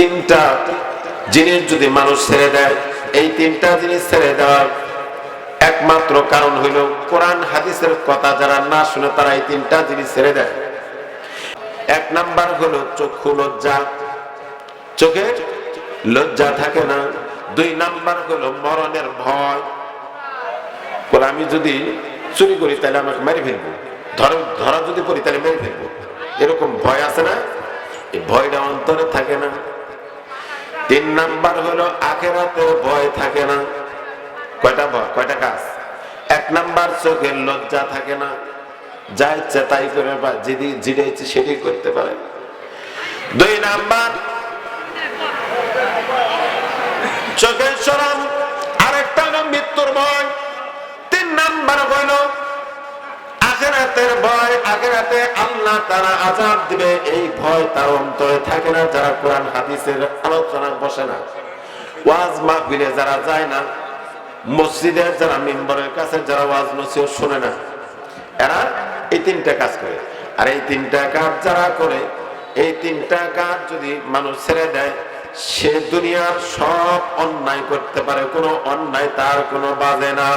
তিনটা জিনিস যদি মানুষ ছেড়ে দেয়, এই তিনটা জিনিস ছেড়ে দেওয়ার একমাত্র কারণ হইল কোরআন, হাদিসের কথা যারা না শুনে তারা এই তিনটা জিনিস ছেড়ে দেয়। এক নাম্বার হলো চক্ষু লজ্জা। চোখের লজ্জা থাকে না। দুই নাম্বার হলো মরণের ভয়। বলে আমি যদি চুরি করি, তাহলে আমাকে মেরে ফেলব। ধর, ধরা যদি করি তাহলে মেরে ফেলব। এরকম ভয় আছে না? এই ভয়টা অন্তরে থাকে না। তিন নাম্বার হলো আখেরাতের ভয় থাকে না। কয়টা ভয়? কয়টা কাজ? এক নাম্বার চোখের লজ্জা থাকে না। যা ইচ্ছা তাই করে বা যেদি যেটা ইচ্ছে সেটাই করতে পারে। দুই নাম্বার, চোখের সরম আরেকটা হলো মৃত্যুর ভয়। তিন নাম্বার হইল আখেরাতের ভয়। আখেরাতে আল্লাহ তারা আজাদ দিবে। এই ভয় তার অন্তরে থাকে না। যারা কোরআন, হাদিসের আলোচনা বসে না। ওয়াজ মাহফিলে যারা যায় না, মসজিদে যারা মেম্বরের কাছে যারা ওয়াজ নসিও শোনে না, এরা এই তিনটা কাজ করে। আর এই তিনটা কাজ যারা করে, এই তিনটা কাজ যদি মানুষ ছেড়ে দেয়, সে দুনিয়ার সব অন্যায় করতে পারে। কোনো অন্যায় তার কোনো বাজে না।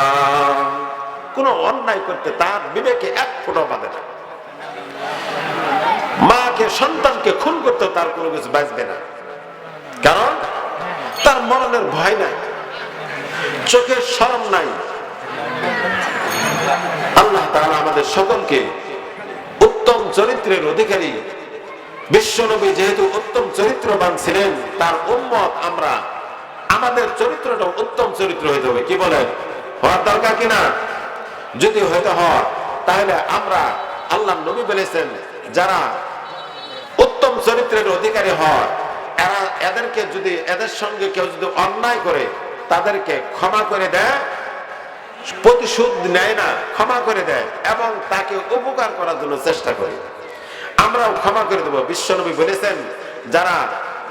কোনো অন্যায় করতে তার বিবেকে এক ফোঁটা বাঁধে না। মাকে, সন্তানকে খুন করতে তার কোনো কিছু বাঁচবে না। কারণ তার মরণের ভয় নাই, চোখের শরম নাই। আল্লাহ তাআলা আমাদের সকলকে উত্তম চরিত্রের অধিকারী, বিশ্বনবী যেহেতু উত্তম চরিত্রবান ছিলেন, তার উন্মত আমরা আমাদের চরিত্রটা উত্তম চরিত্র হইতে হবে, কি বলেন? হওয়ার দরকার কিনা যদি হইতে হয়, তাহলে আমরা আল্লাহ নবী বলেছেন, যারা উত্তম চরিত্রের অধিকারী হয় এদেরকে যদি, এদের সঙ্গে কেউ যদি অন্যায় করে, তাদেরকে ক্ষমা করে দেয়, প্রতিশোধ নেয় না, ক্ষমা করে দেয়, এবং তাকে উপকার করার জন্য চেষ্টা করে। আমরাও ক্ষমা করে দেব। বিশ্বনবী বলেছেন, যারা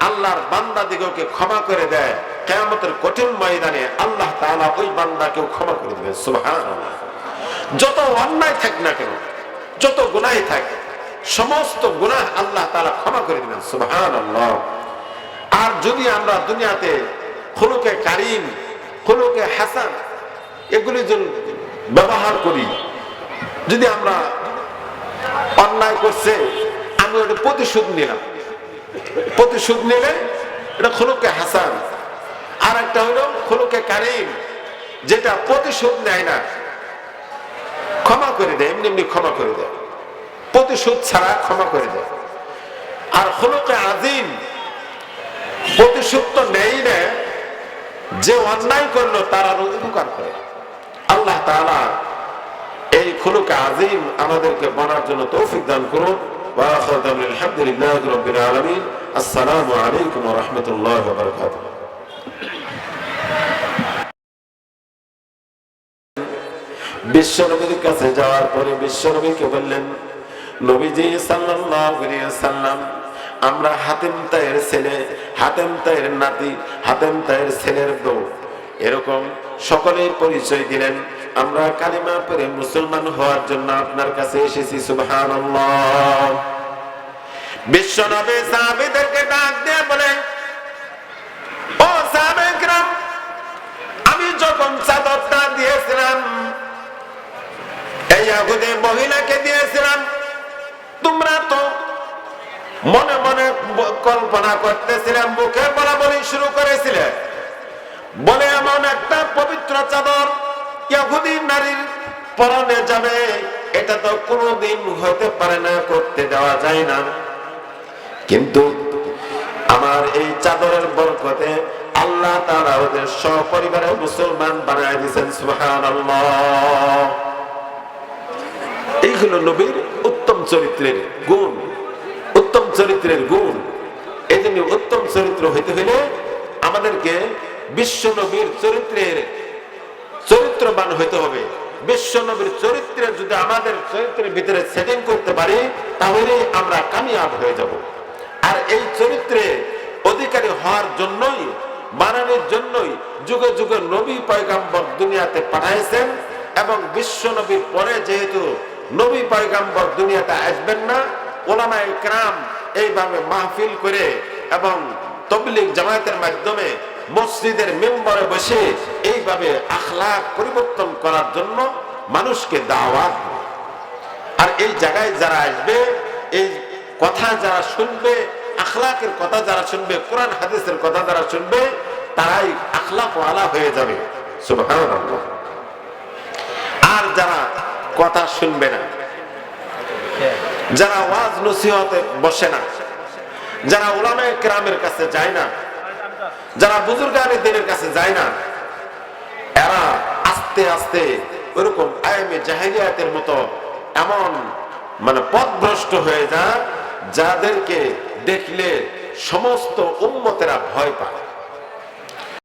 আল্লাহর বান্দা দিগকে ক্ষমা করে দেয়, কেয়ামতের কঠিন ময়দানে আল্লাহ তাআলা ওই বান্দাকেও ক্ষমা করে সুবহানাল্লাহ। যত অন্যায় থাক না কেন, যত গুনাহ থাক, সমস্ত গুনাহ আল্লাহ তাআলা ক্ষমা করে দিবেন। সুবহানাল্লাহ। আর যদি আমরা দুনিয়াতে খুলুকে কারিম, খুলুকে হাসান, এগুলি যদি ব্যবহার করি, যদি আমরা অন্যায় করছে, আমি ওটা প্রতিশোধ নিলাম। প্রতিশোধ নিলে এটা খুলুকে হাসান। আর একটা হলো খুলুকে কারিম, যেটা প্রতিশোধ নেয় না। ক্ষমা করে দেয়, এমনি এমনি ক্ষমা করে দেয়। প্রতিশোধ ছাড়া ক্ষমা করে দেয়। আর হলুকে আজিম প্রতিশোধ নেই না। যে অন্যায় করল, তার আরও উপকার করে। আল্লাহ তালা এই খুলুক আজিম আমাদেরকে বলার জন্য তৌফিক দান করুন। আলহামদুলিল্লাহ রবিন আলমিন। আসসালামু আলাইকুম রহমতুল্লাহ বিশ্ব বিশ্বনবীর কাছে যাওয়ার পরে বিশ্ব বিশ্বনবীকে বললেন, নবীজি সাল্লাম আমরা হাতেম তায়ের ছেলে, হাতেম তায়ের নাতি, হাতেম তায়ের ছেলের দৌ এরকম সকলে পরিচয় দিলেন। আমরা কালিমা পরে মুসলমান হওয়ার জন্য আপনার কাছে এসেছি সুবহান বিশ্ব সাহাবিদেরকে ডাক দিয়ে বলে, ও সাহাবেকরাম আমি যখন চাদরটা দিয়েছিলাম, এই আগুনে মহিলাকে দিয়েছিলাম মনে মনে কল্পনা করতেছিলাম মুখে বলা বলি শুরু করেছিলে বলে এমন একটা পবিত্র চাদর নারীর পরনে যাবে, এটা তো কোনোদিন হতে পারে না, করতে দেওয়া যায় না। কিন্তু আমার এই চাদরের বরকতে আল্লাহ তাআলা ওদের সপরিবারে মুসলমান বানায় দিয়েছেন, সুবহানাল্লাহ। এইগুলো নবীর উত্তম চরিত্রের গুণ। চরিত্রের গুণ। এই জন্য উত্তম চরিত্র হইতে হইলে আমাদেরকে বিশ্ব নবীর চরিত্রের চরিত্রবান হইতে হবে। বিশ্ব নবীর চরিত্রে যদি আমাদের চরিত্রের ভিতরে সেটিং করতে পারি, তাহলে আমরা কামিয়াব হয়ে যাব। আর এই চরিত্রে অধিকারী হওয়ার জন্যই বানানোর জন্যই যুগে যুগে নবী পয়গাম্বর দুনিয়াতে পাঠাইছেন এবং বিশ্ব নবীর পরে যেহেতু নবী পয়গাম্বর দুনিয়াতে আসবেন না, ওলামায় ক্রাম এইভাবে মাহফিল করে এবং তবলিগ জামায়াতের মাধ্যমে মসজিদের মেম্বারে বসে এইভাবে আখলাক পরিবর্তন করার জন্য মানুষকে দাওয়াত আর এই জায়গায় যারা আসবে, এই কথা যারা শুনবে, আখলাকের কথা যারা শুনবে, কোরআন, হাদিসের কথা যারা শুনবে, তারাই আখলাক আলা হয়ে যাবে। আর যারা কথা শুনবে না যারা ওয়াজ নসিহতে বসে না, যারা ওলামে কেরামের কাছে যায় না, যারা বুজুর্গানের দিনের কাছে যায় না, এরা আস্তে আস্তে ওরকম আয়ামে জাহেলিয়াতের মতো এমন মানে পথভ্রষ্ট হয়ে যায়, যাদেরকে দেখলে সমস্ত উম্মতেরা ভয় পায়।